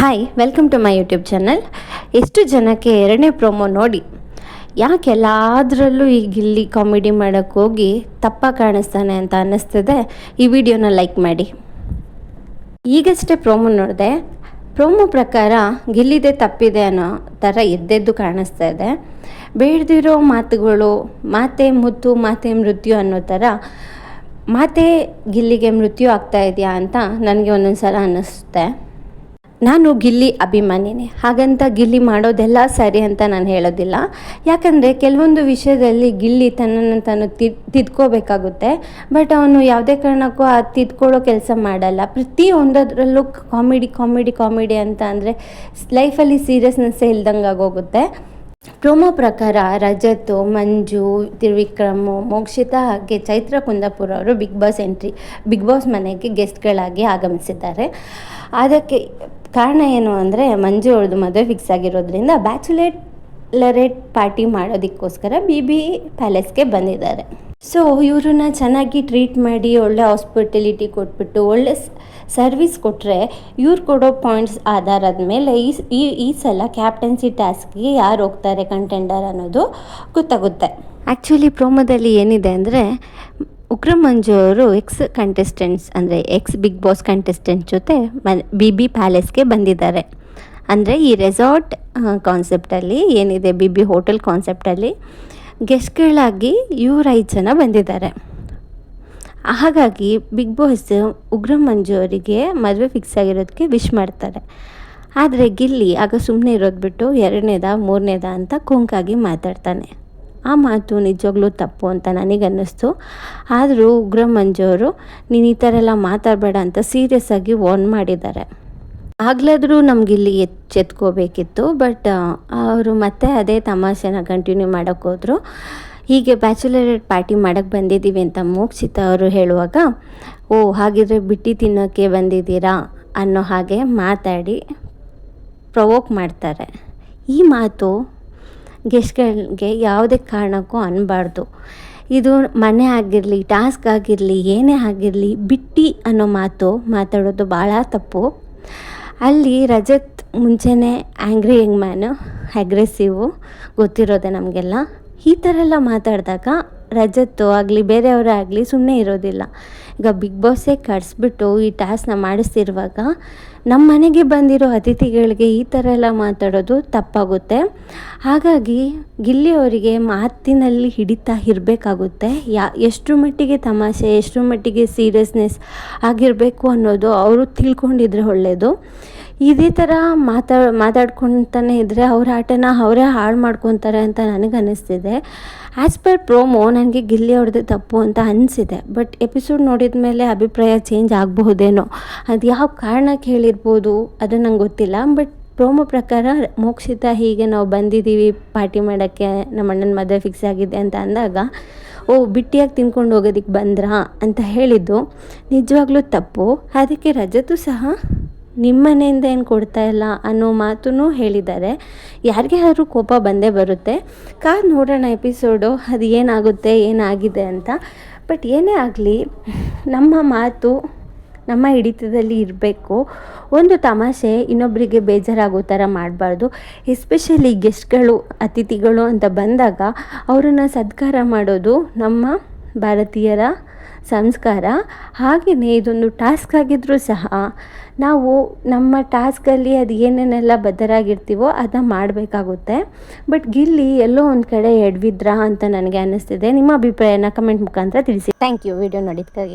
Hi welcome to my YouTube channel ಎಷ್ಟು ಜನಕ್ಕೆ ಎರಡನೇ ಪ್ರೋಮೋ ನೋಡಿ. ಯಾಕೆಲ್ಲಾದ್ರಲ್ಲೂ ಈ ಗಿಲ್ಲಿ ಕಾಮಿಡಿ ಮಾಡೋಕ್ಕೆ ಹೋಗಿ ತಪ್ಪ ಕಾಣಿಸ್ತಾನೆ ಅಂತ ಅನ್ನಿಸ್ತದೆ, ಈ ವಿಡಿಯೋನ ಲೈಕ್ ಮಾಡಿ. ಈಗಷ್ಟೇ ಪ್ರೋಮೋ ನೋಡಿದೆ. ಪ್ರೋಮೋ ಪ್ರಕಾರ ಗಿಲ್ಲಿದೆ ತಪ್ಪಿದೆ ಅನ್ನೋ ಥರ ಎದ್ದೆದ್ದು ಕಾಣಿಸ್ತಾ ಇದೆ. ಬೇಡದಿರೋ ಮಾತುಗಳು, ಮಾತೆ ಮುತ್ತು, ಮಾತೆ ಮೃತ್ಯು ಅನ್ನೋ ಥರ ಮಾತೆ ಗಿಲ್ಲಿಗೆ ಮೃತ್ಯು ಆಗ್ತಾ ಇದೆಯಾ ಅಂತ ನನಗೆ ಒಂದೊಂದು ಸಲ ಅನ್ನಿಸುತ್ತೆ. ನಾನು ಗಿಲ್ಲಿ ಅಭಿಮಾನಿನೇ. ಹಾಗಂತ ಗಿಲ್ಲಿ ಮಾಡೋದೆಲ್ಲ ಸರಿ ಅಂತ ನಾನು ಹೇಳೋದಿಲ್ಲ. ಯಾಕಂದರೆ ಕೆಲವೊಂದು ವಿಷಯದಲ್ಲಿ ಗಿಲ್ಲಿ ತನ್ನನ್ನು ತಾನು ತಿದ್ ತಿದ್ಕೋಬೇಕಾಗುತ್ತೆ. ಬಟ್ ಅವನು ಯಾವುದೇ ಕಾರಣಕ್ಕೂ ಆ ತಿದ್ಕೊಳ್ಳೋ ಕೆಲಸ ಮಾಡಲ್ಲ. ಪ್ರತಿಯೊಂದರಲ್ಲೂ ಕಾಮಿಡಿ ಕಾಮಿಡಿ ಕಾಮಿಡಿ ಅಂತ ಅಂದರೆ ಲೈಫಲ್ಲಿ ಸೀರಿಯಸ್ನೆಸ್ಸೇ ಇಲ್ದಂಗೆ ಆಗೋಗುತ್ತೆ. ಪ್ರೋಮೋ ಪ್ರಕಾರ ರಜತ್, ಮಂಜು, ತ್ರಿವಿಕ್ರಮ್, ಮೋಕ್ಷಿತಾ ಹಾಗೆ ಚೈತ್ರ, ಕುಂದಾಪುರ ಅವರು Big Boss entry, Big Boss ಮನೆಗೆ ಗೆಸ್ಟ್ಗಳಾಗಿ ಆಗಮಿಸಿದ್ದಾರೆ. ಅದಕ್ಕೆ ಕಾರಣ ಏನು ಅಂದರೆ ಮಂಜು ಅವ್ರದ್ದು ಮದುವೆ ಫಿಕ್ಸ್ ಆಗಿರೋದ್ರಿಂದ ಬ್ಯಾಚುಲೇಟ್ ಲರೇಟ್ ಪಾರ್ಟಿ ಮಾಡೋದಕ್ಕೋಸ್ಕರ ಬಿ ಬಿ ಪ್ಯಾಲೇಸ್ಗೆ ಬಂದಿದ್ದಾರೆ. ಸೊ ಇವ್ರನ್ನ ಚೆನ್ನಾಗಿ ಟ್ರೀಟ್ ಮಾಡಿ, ಒಳ್ಳೆ ಹಾಸ್ಪಿಟಲಿಟಿ ಕೊಟ್ಬಿಟ್ಟು, ಒಳ್ಳೆ ಸರ್ವಿಸ್ ಕೊಟ್ಟರೆ ಇವ್ರು ಕೊಡೋ ಪಾಯಿಂಟ್ಸ್ ಆಧಾರದ ಮೇಲೆ ಈ ಈ ಸಲ ಕ್ಯಾಪ್ಟನ್ಸಿ ಟಾಸ್ಕ್ಗೆ ಯಾರು ಹೋಗ್ತಾರೆ ಕಂಟೆಂಡರ್ ಅನ್ನೋದು ಗೊತ್ತಾಗುತ್ತೆ. ಆ್ಯಕ್ಚುಲಿ ಪ್ರೋಮೋದಲ್ಲಿ ಏನಿದೆ ಅಂದರೆ ಉಗ್ರ ಮಂಜು ಅವರು ಎಕ್ಸ್ ಕಂಟೆಸ್ಟೆಂಟ್ಸ್ ಅಂದರೆ ಎಕ್ಸ್ ಬಿಗ್ ಬಾಸ್ ಕಂಟೆಸ್ಟೆಂಟ್ ಜೊತೆ ಮನ್ ಬಿ ಬಿ ಪ್ಯಾಲೇಸ್ಗೆ ಬಂದಿದ್ದಾರೆ. ಅಂದರೆ ಈ ರೆಸಾರ್ಟ್ ಕಾನ್ಸೆಪ್ಟಲ್ಲಿ ಏನಿದೆ ಬಿ ಬಿ ಹೋಟೆಲ್ ಕಾನ್ಸೆಪ್ಟಲ್ಲಿ ಗೆಸ್ಟ್ಗಳಾಗಿ ಇವ್ರು ಐದು ಜನ ಬಂದಿದ್ದಾರೆ. ಹಾಗಾಗಿ ಬಿಗ್ ಬಾಸ್ ಉಗ್ರ ಮಂಜು ಅವರಿಗೆ ಮದುವೆ ಫಿಕ್ಸ್ ಆಗಿರೋದಕ್ಕೆ ವಿಶ್ ಮಾಡ್ತಾರೆ. ಆದರೆ ಗಿಲ್ಲಿ, ಆಗ ಸುಮ್ಮನೆ ಇರೋದು ಬಿಟ್ಟು ಎರಡನೇದ, ಮೂರನೇದ ಅಂತ ಕುಂಕಾಗಿ ಮಾತಾಡ್ತಾನೆ. ಆ ಮಾತು ನಿಜವಾಗ್ಲೂ ತಪ್ಪು ಅಂತ ನನಗನ್ನಿಸ್ತು. ಆದರೂ ಉಗ್ರ ಮಂಜು ಅವರು, ನೀನು ಈ ಥರ ಎಲ್ಲ ಮಾತಾಡಬೇಡ ಅಂತ ಸೀರಿಯಸ್ ಆಗಿ ವಾರ್ನ್ ಮಾಡಿದ್ದಾರೆ. ಆಗ್ಲಾದರೂ ನಮ್ಗೆ ಇಲ್ಲಿ ಎಚ್ಚೆತ್ಕೋಬೇಕಿತ್ತು ಬಟ್ ಅವರು ಮತ್ತೆ ಅದೇ ತಮಾಷೆನ ಕಂಟಿನ್ಯೂ ಮಾಡೋಕ್ಕೆ ಹೋದರು. ಹೀಗೆ ಬ್ಯಾಚುಲರೇಟ್ ಪಾರ್ಟಿ ಮಾಡೋಕ್ಕೆ ಬಂದಿದ್ದೀವಿ ಅಂತ ಮೋಕ್ಷಿತ ಅವರು ಹೇಳುವಾಗ, ಓ, ಹಾಗಿದ್ರೆ ಬಿಟ್ಟು ತಿನ್ನೋಕ್ಕೆ ಬಂದಿದ್ದೀರಾ ಅನ್ನೋ ಹಾಗೆ ಮಾತಾಡಿ ಪ್ರವೋಕ್ ಮಾಡ್ತಾರೆ. ಈ ಮಾತು ಗೆಸ್ಟ್ಗಳಿಗೆ ಯಾವುದೇ ಕಾರಣಕ್ಕೂ ಅನ್ನಬಾರ್ದು ಇದು ಮನೆ ಆಗಿರಲಿ, ಟಾಸ್ಕ್ ಆಗಿರಲಿ, ಏನೇ ಆಗಿರಲಿ, ಬಿಟ್ಟು ಅನ್ನೋ ಮಾತು ಮಾತಾಡೋದು ಭಾಳ ತಪ್ಪು. ಅಲ್ಲಿ ರಜತ್ ಮುಂಚೆನೇ ಆ್ಯಂಗ್ರಿ ಯಂಗ್ ಮ್ಯಾನು ಅಗ್ರೆಸಿವು ಗೊತ್ತಿರೋದೆ ನಮಗೆಲ್ಲ. ಈ ಥರ ಎಲ್ಲ ಮಾತಾಡಿದಾಗ ರಜತ್ತು ಆಗಲಿ, ಬೇರೆಯವರೇ ಆಗಲಿ ಸುಮ್ಮನೆ ಇರೋದಿಲ್ಲ. ಈಗ ಬಿಗ್ ಬಾಸೇ ಕಡಿಸ್ಬಿಟ್ಟು ಈ ಟಾಸ್ಕ್ನ ಮಾಡಿಸ್ತಿರುವಾಗ ನಮ್ಮ ಮನೆಗೆ ಬಂದಿರೋ ಅತಿಥಿಗಳಿಗೆ ಈ ಥರ ಎಲ್ಲ ಮಾತಾಡೋದು ತಪ್ಪಾಗುತ್ತೆ. ಹಾಗಾಗಿ ಗಿಲ್ಲಿ ಅವರಿಗೆ ಮಾತಿನಲ್ಲಿ ಹಿಡಿತಾ ಇರಬೇಕಾಗುತ್ತೆ. ಯಾ ಎಷ್ಟರ ಮಟ್ಟಿಗೆ ತಮಾಷೆ ಎಷ್ಟರ ಮಟ್ಟಿಗೆ ಸೀರಿಯಸ್ನೆಸ್ ಆಗಿರಬೇಕು ಅನ್ನೋದು ಅವರು ತಿಳ್ಕೊಂಡಿದ್ರೆ ಒಳ್ಳೆಯದು ಇದೇ ಥರ ಮಾತಾ, ಮಾತಾಡ್ಕೊತಾನೆ ಇದ್ದರೆ ಅವ್ರ ಆಟನ ಅವರೇ ಹಾಳು ಮಾಡ್ಕೊತಾರೆ ಅಂತ ನನಗೆ ಅನಿಸ್ತಿದೆ. ಆ್ಯಸ್ ಪರ್ ಪ್ರೋಮೋ ನನಗೆ ಗಿಲ್ಲಿ ಅವ್ರದ್ದು ತಪ್ಪು ಅಂತ ಅನಿಸಿದೆ. ಬಟ್ ಎಪಿಸೋಡ್ ನೋಡಿದ ಮೇಲೆ ಅಭಿಪ್ರಾಯ ಚೇಂಜ್ ಆಗಬಹುದೇನೋ? ಅದು ಯಾವ ಕಾರಣಕ್ಕೆ ಹೇಳಿರ್ಬೋದು? ಅದು ನಂಗೆ ಗೊತ್ತಿಲ್ಲ. ಬಟ್ ಪ್ರೋಮೋ ಪ್ರಕಾರ ಮೋಕ್ಷಿತ ಹೀಗೆ ನಾವು ಬಂದಿದ್ದೀವಿ ಪಾರ್ಟಿ ಮಾಡೋಕ್ಕೆ ನಮ್ಮ ಅಣ್ಣನ ಮದುವೆ ಫಿಕ್ಸ್ ಆಗಿದೆ ಅಂತ ಅಂದಾಗ, ಓ, ಬಿಟ್ಟಿಯಾಗಿ ತಿನ್ಕೊಂಡು ಹೋಗೋದಿಕ್ಕೆ ಬಂದ್ರಾ? ಅಂತ ಹೇಳಿದ್ದು. ನಿಜವಾಗ್ಲೂ ತಪ್ಪು. ಅದಕ್ಕೆ ರಜತು ಸಹ ನಿಮ್ಮ ಮನೆಯಿಂದ ಏನು ಕೊಡ್ತಾ ಇಲ್ಲ ಅನ್ನೋ ಮಾತೂ ಹೇಳಿದ್ದಾರೆ. ಯಾರಿಗೆ ಯಾರು ಕೋಪ ಬಂದೇ ಬರುತ್ತೆ. ಕಾದು ನೋಡೋಣ ಎಪಿಸೋಡು ಅದು ಏನಾಗುತ್ತೆ, ಏನಾಗಿದೆ ಅಂತ. ಬಟ್ ಏನೇ ಆಗಲಿ, ನಮ್ಮ ಮಾತು ನಮ್ಮ ಹಿಡಿತದಲ್ಲಿ ಇರಬೇಕು. ಒಂದು ತಮಾಷೆ ಇನ್ನೊಬ್ಬರಿಗೆ ಬೇಜಾರಾಗೋ ಥರ ಮಾಡಬಾರ್ದು. ಎಸ್ಪೆಷಲಿ ಗೆಸ್ಟ್ಗಳು ಅತಿಥಿಗಳು ಅಂತ ಬಂದಾಗ, ಅವರನ್ನು ಸತ್ಕಾರ ಮಾಡೋದು ನಮ್ಮ ಭಾರತೀಯರ ಸಂಸ್ಕಾರ ಹಾಗೆಯೇ ಇದೊಂದು ಟಾಸ್ಕ್ ಆಗಿದ್ದರೂ ಸಹ ನಾವು ನಮ್ಮ ಟಾಸ್ಕಲ್ಲಿ ಅದು ಏನೇನೆಲ್ಲ ಬದ್ಧರಾಗಿರ್ತೀವೋ ಅದನ್ನ ಮಾಡಬೇಕಾಗುತ್ತೆ. ಬಟ್ ಗಿಲ್ಲಿ ಎಲ್ಲೋ ಒಂದು ಕಡೆ ಎಡ್ವಿದ್ರಾ ಅಂತ ನನಗೆ ಅನ್ನಿಸ್ತಿದೆ. ನಿಮ್ಮ ಅಭಿಪ್ರಾಯನ ಕಮೆಂಟ್ ಮುಖಾಂತರ ತಿಳಿಸಿ. Thank you video ನೋಡಿದ್ದಕ್ಕಾಗಿ.